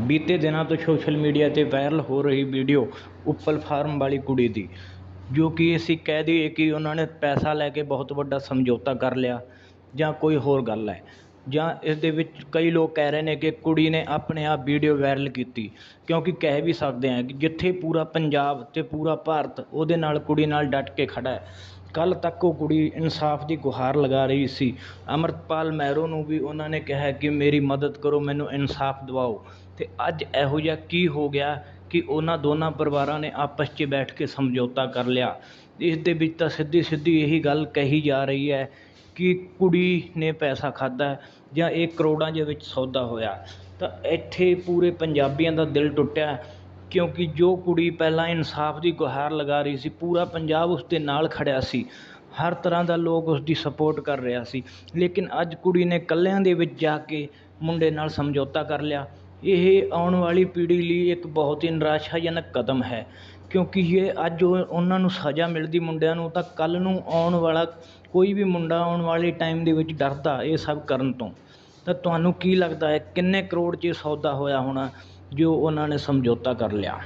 ਬੀਤੇ ਦਿਨਾਂ ਤੋਂ ਸੋਸ਼ਲ ਮੀਡੀਆ 'ਤੇ ਵਾਇਰਲ ਹੋ ਰਹੀ ਵੀਡੀਓ ਉੱਪਲ ਫਾਰਮ ਵਾਲੀ ਕੁੜੀ ਦੀ, ਜੋ ਕਿ ਅਸੀਂ ਕਹਿ ਦਈਏ ਕਿ ਉਹਨਾਂ ਨੇ ਪੈਸਾ ਲੈ ਕੇ ਬਹੁਤ ਵੱਡਾ ਸਮਝੌਤਾ ਕਰ ਲਿਆ, ਜਾਂ ਕੋਈ ਹੋਰ ਗੱਲ ਹੈ, ਜਾਂ ਇਸ ਦੇ ਵਿੱਚ ਕਈ ਲੋਕ ਕਹਿ ਰਹੇ ਨੇ ਕਿ ਕੁੜੀ ਨੇ ਆਪਣੇ ਆਪ ਵੀਡੀਓ ਵਾਇਰਲ ਕੀਤੀ, ਕਿਉਂਕਿ ਕਹਿ ਵੀ ਸਕਦੇ ਹਾਂ ਕਿ ਜਿੱਥੇ ਪੂਰਾ ਪੰਜਾਬ ਅਤੇ ਪੂਰਾ ਭਾਰਤ ਉਹਦੇ ਨਾਲ ਕੁੜੀ ਨਾਲ ਡਟ ਕੇ ਖੜ੍ਹਾ ਹੈ। ਕੱਲ੍ਹ ਤੱਕ ਉਹ ਕੁੜੀ ਇਨਸਾਫ ਦੀ ਗੁਹਾਰ ਲਗਾ ਰਹੀ ਸੀ। ਅੰਮ੍ਰਿਤਪਾਲ ਮਹਿਰੋ ਨੂੰ ਵੀ ਉਹਨਾਂ ਨੇ ਕਿਹਾ ਕਿ ਮੇਰੀ ਮਦਦ ਕਰੋ, ਮੈਨੂੰ ਇਨਸਾਫ ਦਿਵਾਓ। ਅਤੇ ਅੱਜ ਇਹੋ ਜਿਹਾ ਕੀ ਹੋ ਗਿਆ ਕਿ ਉਹਨਾਂ ਦੋਨਾਂ ਪਰਿਵਾਰਾਂ ਨੇ ਆਪਸ 'ਚ ਬੈਠ ਕੇ ਸਮਝੌਤਾ ਕਰ ਲਿਆ। ਇਸ ਦੇ ਵਿੱਚ ਤਾਂ ਸਿੱਧੀ ਸਿੱਧੀ ਇਹੀ ਗੱਲ ਕਹੀ ਜਾ ਰਹੀ ਹੈ ਕਿ ਕੁੜੀ ਨੇ ਪੈਸਾ ਖਾਧਾ ਜਾਂ ਇਹ ਕਰੋੜਾਂ ਦੇ ਵਿੱਚ ਸੌਦਾ ਹੋਇਆ। ਤਾਂ ਇੱਥੇ ਪੂਰੇ ਪੰਜਾਬੀਆਂ ਦਾ ਦਿਲ ਟੁੱਟਿਆ। ਕਿਉਂਕਿ ਜੋ ਕੁੜੀ ਪਹਿਲਾਂ ਇਨਸਾਫ ਦੀ ਗੁਹਾਰ ਲਗਾ ਰਹੀ ਸੀ, ਪੂਰਾ ਪੰਜਾਬ ਉਸ ਦੇ ਨਾਲ ਖੜ੍ਹਿਆ ਸੀ। ਹਰ ਤਰ੍ਹਾਂ ਦਾ ਲੋਕ ਉਸਦੀ ਸਪੋਰਟ ਕਰ ਰਿਹਾ ਸੀ। ਲੇਕਿਨ ਅੱਜ ਕੁੜੀ ਨੇ ਇਕੱਲਿਆਂ ਦੇ ਵਿੱਚ ਜਾ ਕੇ ਮੁੰਡੇ ਨਾਲ ਸਮਝੌਤਾ ਕਰ ਲਿਆ। ਇਹ ਆਉਣ ਵਾਲੀ ਪੀੜ੍ਹੀ ਲਈ ਇੱਕ ਬਹੁਤ ਹੀ ਨਿਰਾਸ਼ਾਜਨਕ ਕਦਮ ਹੈ। ਕਿਉਂਕਿ ਜੇ ਅੱਜ ਉਹ ਉਹਨਾਂ ਨੂੰ ਸਜ਼ਾ ਮਿਲਦੀ ਮੁੰਡਿਆਂ ਨੂੰ, ਤਾਂ ਕੱਲ੍ਹ ਨੂੰ ਆਉਣ ਵਾਲਾ ਕੋਈ ਵੀ ਮੁੰਡਾ ਆਉਣ ਵਾਲੇ ਟਾਈਮ ਦੇ ਵਿੱਚ ਡਰਦਾ, ਇਹ ਸਭ ਕਰਨ ਤੋਂ। ਤਾਂ ਤੁਹਾਨੂੰ ਕੀ ਲੱਗਦਾ ਹੈ, ਕਿੰਨੇ ਕਰੋੜ 'ਚ ਸੌਦਾ ਹੋਇਆ ਹੋਣਾ, ਜੋ ਉਹਨਾਂ ਨੇ ਸਮਝੌਤਾ ਕਰ ਲਿਆ?